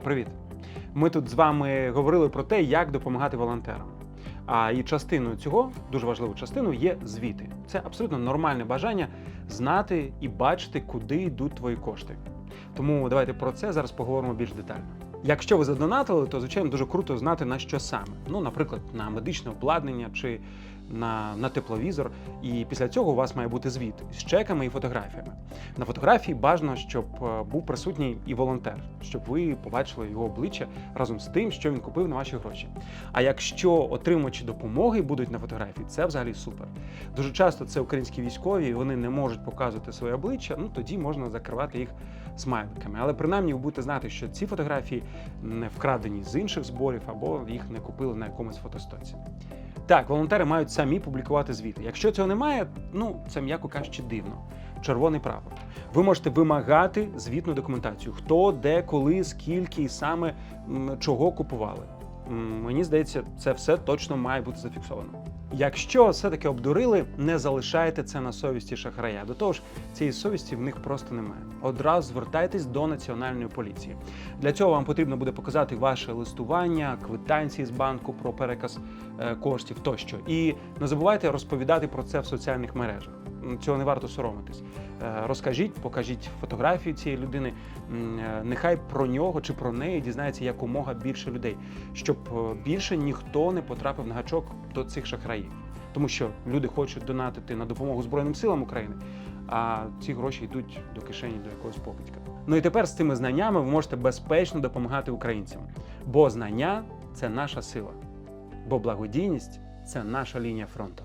привіт! Ми тут з вами говорили про те, як допомагати волонтерам. А і частиною цього, дуже важливою частиною, є звіти. Це абсолютно нормальне бажання знати і бачити, куди йдуть твої кошти. Тому давайте про це зараз поговоримо більш детально. Якщо ви задонатили, то звичайно дуже круто знати на що саме. Ну, наприклад, на медичне обладнання чи на, на тепловізор. І після цього у вас має бути звіт з чеками і фотографіями. На фотографії бажано, щоб е, був присутній і волонтер, щоб ви побачили його обличчя разом з тим, що він купив на ваші гроші. А якщо отримувачі допомоги будуть на фотографії, це взагалі супер. Дуже часто це українські військові, вони не можуть показувати своє обличчя. Ну тоді можна закривати їх смайликами. Але принаймні ви будете знати, що ці фотографії не вкрадені з інших зборів або їх не купили на якомусь фотостоці. Так, волонтери мають самі публікувати звіти. Якщо цього немає, ну це м'яко кажучи дивно. Червоний прапор. Ви можете вимагати звітну документацію: хто, де, коли, скільки і саме чого купували. Мені здається, це все точно має бути зафіксовано. Якщо все-таки обдурили, не залишайте це на совісті шахрая. До того ж, цієї совісті в них просто немає. Одразу звертайтесь до національної поліції. Для цього вам потрібно буде показати ваше листування, квитанції з банку про переказ е, коштів тощо. І не забувайте розповідати про це в соціальних мережах. М, Цього не варто соромитись. Е, Розкажіть, покажіть фотографію цієї людини. Е, Нехай про нього чи про неї дізнається якомога більше людей, щоб е, більше ніхто не потрапив на гачок до цих шахраїв. Тому що люди хочуть донатити на допомогу Збройним силам України, а ці гроші йдуть до кишені до якогось покидька. Ну і тепер з цими знаннями ви можете безпечно допомагати українцям, бо знання це наша сила, бо благодійність це наша лінія фронту.